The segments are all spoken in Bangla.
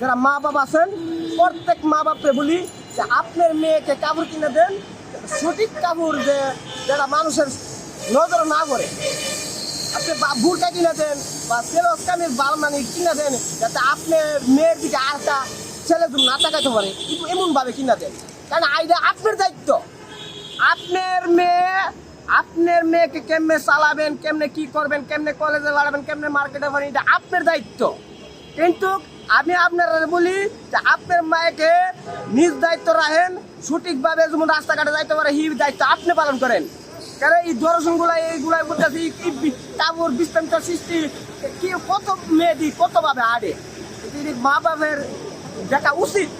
যারা মা বাবা আছেন, প্রত্যেক মা বাপকে বলি যে আপনার মেয়েকে কাপড় কিনে দেন, সঠিক কাপড় যে যারা মানুষের নজর না করে আপনি বুড়কা কিনে দেন বা সেলস কামিজ বালমানি কিনে দেন, যাতে আপনার মেয়ের দিকে আরেকটা ছেলে যদি না তাকাইতে পারে কিন্তু এমনভাবে কিনে দেন। কারণ আইডা আপনার দায়িত্ব। আপনার মেয়ে, আপনার মেয়েকে কেমনে চালাবেন, কেমনে কি করবেন, কেমনে কলেজে লাগাবেন কেমনে মার্কেটে এটা আপনার দায়িত্ব। কিন্তু আমি আপনারা বলি যে আপনার মায়েকে নিজ দায়িত্ব রাখেন, সঠিকভাবে যেমন রাস্তাঘাটে যাইতে পারে এই দায়িত্ব আপনি পালন করেন। কারণ এই দর্শনগুলা, এইগুলা বলতেছি কাপড় বিস্তারিত সৃষ্টি, কি, কত মেয়েদি কতভাবে আড়ে মা বাপের দেখা উচিত।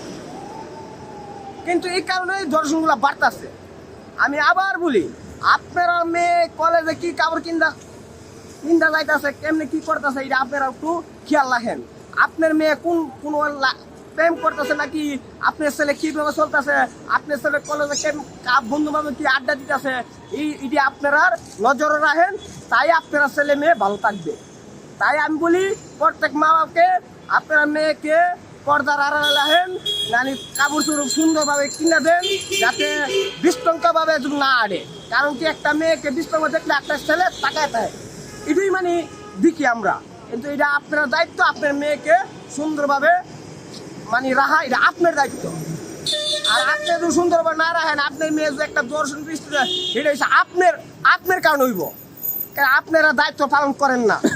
কিন্তু এই কারণে দর্শনগুলা বাড়তেছে। আমি আবার বলি, আপনারা মেয়ে কলেজে কি কাপড় কিনতে চিন্তা যাইতেছে, কেমনে কি করতেছে, এটা আপনারা একটু খেয়াল রাখেন। আপনার মেয়ে কোন কোন প্রেম করতেছে নাকি আপনার ছেলে কীভাবে চলতেছে? আপনার ছেলে কলেজে কেম বন্ধু বান্ধব কি আড্ডা দিতেছে? এই এটি আপনারা নজরে রাখেন, তাই আপনারা ছেলে মেয়ে ভালো থাকবে। তাই আমি বলি, প্রত্যেক মা বাপকে আপনার মেয়েকে পর্দার আড়ালে রাখেন, নানি কাপড় চুপড় সুন্দরভাবে কিনে দেন, যাতে বিস্তঙ্কভাবে যেন না আড়ে। কারণ কি একটা মেয়েকে বিস্তঙ্ক দেখলে একটা ছেলে তাকায় থাকে। এটাই মানে দেখি আমরা। কিন্তু এটা আপনার দায়িত্ব, আপনার মেয়েকে সুন্দরভাবে মানে রাহা এটা আপনার দায়িত্ব। আর আপনি যদি সুন্দরভাবে না রাখেন আপনার মেয়ে যে একটা দর্শন দৃষ্টি এটা হচ্ছে আপনার আপনার কারণ হইব। কারণ আপনারা দায়িত্ব পালন করেন না।